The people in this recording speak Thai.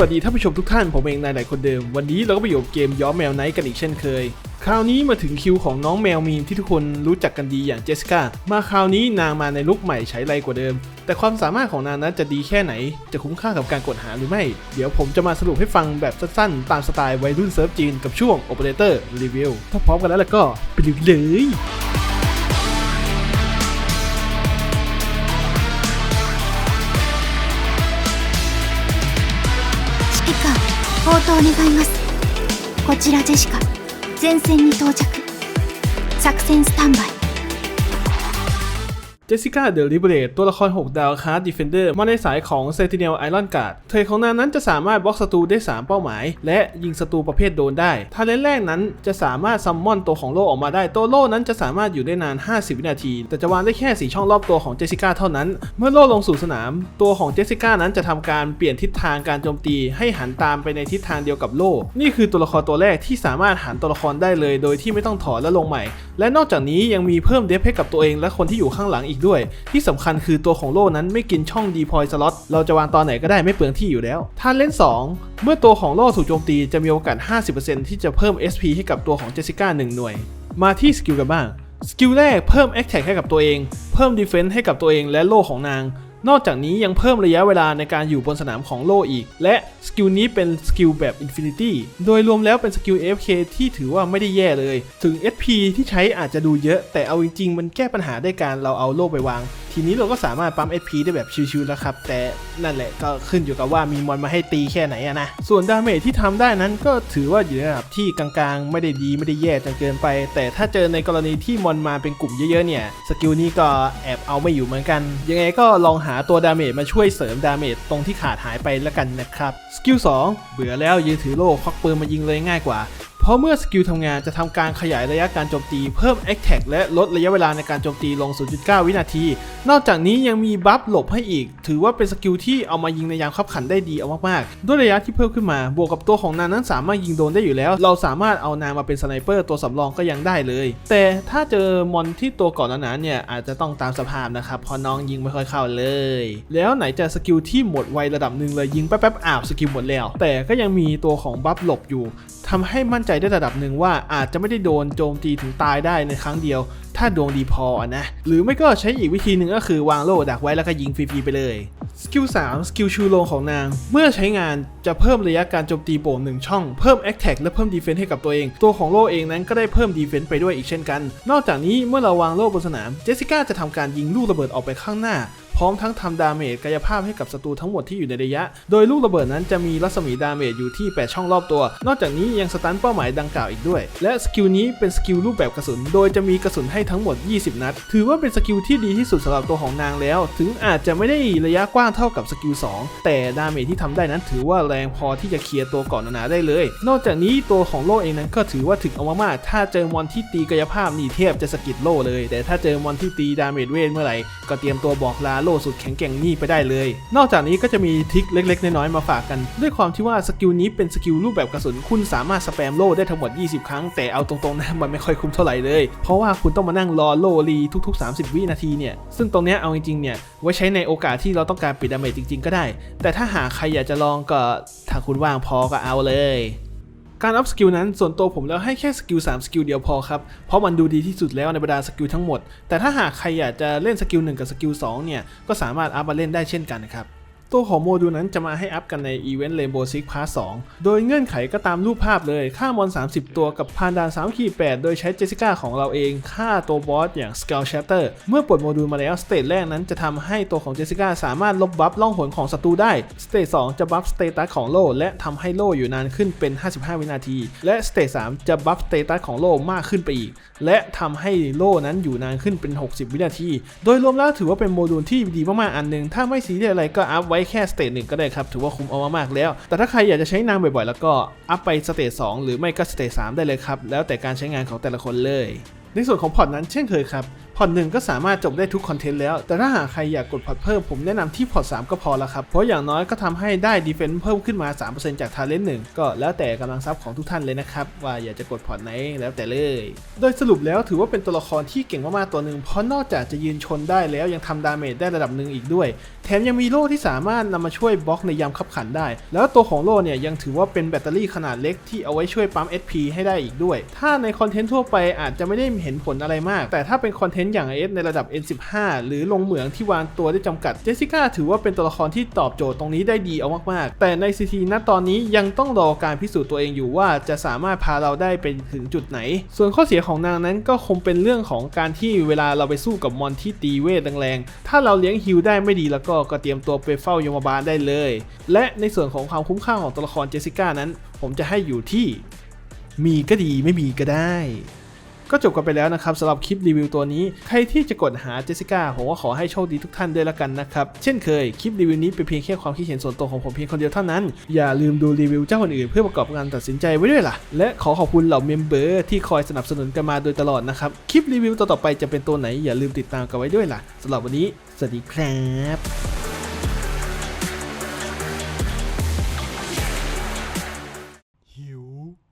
วัสดีท่านผู้ชมทุกท่านผมเองนายไหนคนเดิม วันนี้เราก็ไปอยู่กับเกมย้อมแมวไนท์กันอีกเช่นเคย คราวนี้มาถึงคิวของน้องแมวมีมที่ทุกคนรู้จักกันดีอย่างเจสสิก้ามาคราวนี้นางมาในลุคใหม่ใช้ไรกว่าเดิม แต่ความสามารถของนางนั้นจะดีแค่ไหน จะคุ้มค่ากับการกดหาหรือไม่ เดี๋ยวผมจะมาสรุปให้ฟังแบบสั้นๆ ตามสไตล์วัยรุ่นเซิร์ฟจีนกับช่วง Operator Review ถ้าพร้อมกันแล้วล่ะก็ไปดูเลย 応答願います。こちらジェシカ前線に到着。作戦スタンバイ。 จสสิก้าเดอะลิเบเรตตัวละคร 6 ดาวคาร์ดดิเฟนเดอร์มาในสายของ Sentinel Iron Guard เทรดของนางนั้นจะสามารถบล็อกศัตรูได้ 3 เป้าหมาย และยิงศัตรูประเภทโดนได้ทาเลนแรกนั้นจะสามารถซัมมอนตัวของโลออกมาได้ตัวโลนั้นจะสามารถอยู่ได้นาน 50 วินาที แต่จะวางได้แค่ 4 ช่องรอบตัวของเจสสิก้าเท่านั้น เมื่อโลลงสู่สนาม ตัวของเจสสิก้านั้นจะทำการเปลี่ยนทิศทางการโจมตีให้หันตามไปในทิศทางเดียวกับโลนี่คือตัวละครตัวแรกที่สามารถหันตัวละครได้เลย โดยที่ไม่ต้องถอนและลงใหม่ และนอกจากนี้ยังมีเพิ่มเดฟให้กับตัวเองและคนที่อยู่ข้างหลังอีกด้วย ที่สำคัญคือตัวของโล่นั้นไม่กินช่องดีพอยสล็อตเราจะวางตอนไหนก็ได้ไม่เปลืองที่อยู่แล้ว ถ้าเล่น 2 เมื่อตัวของโล่ถูกโจมตีจะมีโอกาส 50%ที่จะเพิ่ม SP ให้กับตัวของเจสสิก้า1หน่วย มาที่สกิลกันบ้างสกิลแรกเพิ่ม a t t a c k ให้กับตัวเอง เพิ่ม Defense ให้กับตัวเองและโล่ของนาง นอกจากนี้ยังเพิ่มระยะเวลาในการอยู่บนสนามของโลอีก และสกิลนี้เป็นสกิลแบบอินฟินิตี้โดยรวมแล้วเป็นสกิล AFK ที่ถือว่าไม่ได้แย่เลย ถึง SP ที่ใช้อาจจะดูเยอะ แต่เอาจริงๆ มันแก้ปัญหาได้การเราเอาโล่ไปวาง ทีนี้เราก็สามารถปั๊ม SP ได้แบบชิวๆแล้วครับ แต่นั่นแหละก็ขึ้นอยู่กับว่ามีมอนมาให้ตีแค่ไหนอะนะ ส่วนดาเมจที่ทำได้นั้นก็ถือว่าอยู่ในระดับที่กลางๆ ไม่ได้ดีไม่ได้แย่จนเกินไป แต่ถ้าเจอในกรณีที่มอนมาเป็นกลุ่มเยอะๆเนี่ยสกิลนี้ก็แอบเอาไม่อยู่เหมือนกัน ยังไงก็ลองหาตัวดาเมจมาช่วยเสริมดาเมจตรงที่ขาดหายไปแล้วกันนะครับสกิล2เบื่อแล้วยืนถือโล่ควักปืนมายิงเลยง่ายกว่า เพราะเมื่อสกิลทำงานจะทำการขยายระยะการโจมตีเพิ่ม a t t a c และลดระยะเวลาในการโจมตีลง 0.9 วินาที นอกจากนี้ยังมีบัฟหลบให้อีก ถือว่าเป็นสกิลที่เอามายิงในยามขับขันได้ดีเอามากๆ ด้วยระยะที่เพิ่มขึ้นมา บวกกับตัวของนางนั้นสามารถยิงโดนได้อยู่แล้ว เราสามารถเอานางมาเป็นสไนเปอร์ตัวสำรองก็ยังได้เลย แต่ถ้าเจอมอนที่ตัวก่อนหนาๆเนี่ยอาจจะต้องตามสภาพนะครับพราะน้องยิงไม่ค่อยเข้าเลย แล้วไหนจะสกิลที่หมดไวระดับหนึ่งเลยยิงแป๊บๆอ้าวสกิลหมดแล้ว แต่ก็ยังมีตัวของบัฟหลบอยู่ทำให้มั่นใจได้ระดับหนึ่งว่าอาจจะไม่ได้โดนโจมตีถึงตายได้ในครั้งเดียว ถ้าดวงดีพอนะ หรือไม่ก็ใช้อีกวิธีหนึ่งก็คือวางโล่ดักไว้แล้วก็ยิงฟรีๆไปเลยสกิล3สกิลชูโรงของนาง เมื่อใช้งานจะเพิ่มระยะการโจมตีโป่งหนึ่งช่อง เพิ่ม a t t a c และเพิ่ม Defense ให้กับตัวเอง ตัวของโล่เองนั้นก็ได้เพิ่ม Defense ไปด้วยอีกเช่นกัน นอกจากนี้เมื่อเราวางโล่บนสนาม เจสสิก้าจะทำการยิงลูกระเบิดออกไปข้างหน้า ร้อมทั้งทำดาเมจกายภาพให้กับศัตรูทั้งหมดที่อยู่ในระยะ โดยลูกระเบิดนั้นจะมีรัศมีดาเมจอยู่ที่ 8 ช่องรอบตัว นอกจากนี้ยังสตันเป้าหมายดังกล่าวอีกด้วย และสกิลนี้เป็นสกิลรูปแบบกระสุน โดยจะมีกระสุนให้ทั้งหมด 20 นัด ถือว่าเป็นสกิลที่ดีที่สุดสำหรับตัวของนางแล้ว ถึงอาจจะไม่ได้ระยะกว้างเท่ากับสกิล2แต่ดาเมจที่ทำได้นั้นถือว่าแรงพอที่จะเคลียร์ตัวก่อนหนาได้เลย นอกจากนี้ตัวของโล่เองนั้นก็ถือว่าถึงเอามากๆถ้าเจอมอนที่ตีกายภาพนี่เทพจะสะกิดโล่เลย แต่ถ้าเจอมอนที่ตีดาเมจเวทเมื่อไหร่ก็เตรียมตัวบอกลาโลสุดแข็งแกร่งนี่ไปได้เลย นอกจากนี้ก็จะมีทิคเล็กๆ น้อยๆมาฝากกัน ด้วยความที่ว่าสกิลนี้เป็นสกิลรูปแบบกระสุนคุณสามารถสแปมโล่ได้ทั้งหมด 20 ครั้ง แต่เอาตรงๆนะมันไม่ค่อยคุ้มเท่าไหร่เลย เพราะว่าคุณต้องมานั่งรอโลรีทุก ๆ 30 วินาทีเนี่ยซึ่งตรงนี้เอาจริงๆเนี่ยไว้ใช้ในโอกาสที่เราต้องการปิดดาเมจจริง ๆ ก็ได้ แต่ถ้าหากใครอยากจะลองก็ถ้าคุณว่างพอก็เอาเลย การอัพสกิลนั้นส่วนตัวผมแล้วให้แค่สกิล3สกิลเดียวพอครับ เพราะมันดูดีที่สุดแล้วในบรรดาสกิลทั้งหมด แต่ถ้าหากใครอยากจะเล่นสกิล1กับสกิล2เนี่ย ก็สามารถอัพมาเล่นได้เช่นกันนะครับ ตัวของโมดูลนั้นจะมาให้อัพกันในอีเวนต์ Rainbow Six Part 2 โดยเงื่อนไขก็ตามรูปภาพเลยค่ามอน 30 ตัวกับพานดาน3ขีด8โดยใช้เจสิก้าของเราเองค่าตัวบอสอย่าง Skull Shatter เมื่อปลดโมดูลมาแล้วสเตจแรกนั้นจะทำให้ตัวของเจสิก้าสามารถลบบัฟล่องหนของศัตรูได้ สเตจ2จะบัฟสเตตัสของโล่และทำให้โล่อยู่นานขึ้นเป็น 55 วินาที และสเตจ3จะบัฟสเตตัสของโล่มากขึ้นไปอีก และทำให้โล่นั้นอยู่นานขึ้นเป็น 60 วินาที โดยรวมแล้วถือว่าเป็นโมดูลที่ดีมากๆอันหนึ่งถ้าไม่ซีเรียสอะไรก็อัพไว้แค่สเตจหนึ่งก็ได้ครับ ถือว่าคุ้มเอามากๆแล้ว แต่ถ้าใครอยากจะใช้นางบ่อยๆ แล้วก็อัพไปสเตจ2หรือไม่ก็สเตจ3ได้เลยครับ แล้วแต่การใช้งานของแต่ละคนเลย ในส่วนของพอร์ตนั้นเช่นเคยครับ พอร์ตหนึ่งก็สามารถจบได้ทุกคอนเทนต์แล้ว แต่ถ้าหากใครอยากกดพอร์ตเพิ่มผมแนะนำที่พอร์ต3ก็พอแล้วครับ เพราะอย่างน้อยก็ทำให้ได้ดีเฟนซ์เพิ่มขึ้นมา 3%จากทาเลนต์หนึ่งก็แล้วแต่กำลังทรัพย์ของทุกท่านเลยนะครับ ว่าอยากจะกดพอร์ตไหนแล้วแต่เลย โดยสรุปแล้วถือว่าเป็นตัวละครที่เก่งมากๆตัวหนึ่งเพราะนอกจากจะยืนชนได้แล้วยังทำดาเมจได้ระดับหนึ่งอีกด้วย แถมยังมีโล่ที่สามารถนำมาช่วยบล็อกในยามขับขันได้ แล้วตัวของโล่เนี่ยยังถือว่าเป็นแบตเตอรี่ขนาดเล็กที่เอาไว้ช่วยปั๊ม SP ให้ได้อีกด้วย ถ้าในคอนเทนต์ทั่วไปอาจจะไม่ได้เห็นผลอะไรมาก แต่ถ้าเป็นคอนเทนต์อย่าง S ในระดับ N15 หรือลงเหมืองที่วางตัวได้จำกัด เจสสิก้าถือว่าเป็นตัวละครที่ตอบโจทย์ตรงนี้ได้ดีเอามากๆ แต่ใน CT ณตอนนี้ยังต้องรอการพิสูจน์ตัวเองอยู่ว่าจะสามารถพาเราได้ไปถึงจุดไหน ส่วนข้อเสียของนางนั้นก็คงเป็นเรื่องของการที่เวลาเราไปสู้กับมอนที่ตีเวทแรงๆ ถ้าเราเลี้ยงฮิลได้ไม่ดีแล้วก็ก็เตรียมตัวไปเฝ้ายมบาลได้เลย และในส่วนของความคุ้มค่าของตัวละครเจสสิก้านั้น ผมจะให้อยู่ที่ มีก็ดีไม่มีก็ได้ ก็จบกันไปแล้วนะครับสำหรับคลิปรีวิวตัวนี้ ใครที่จะกดหาเจสสิก้าผมก็ขอให้โชคดีทุกท่านด้วยละกันนะครับ เช่นเคย คลิปรีวิวนี้เป็นเพียงแค่ความคิดเห็นส่วนตัวของผมเพียงคนเดียวเท่านั้น อย่าลืมดูรีวิวเจ้าคนอื่นเพื่อประกอบการตัดสินใจไว้ด้วยล่ะ และขอขอบคุณเหล่าเมมเบอร์ที่คอยสนับสนุนกันมาโดยตลอดนะครับ คลิปรีวิวต่อๆไปจะเป็นตัวไหนอย่าลืมติดตามกันไว้ด้วยล่ะสำหรับวันนี้ สวัสดีครับ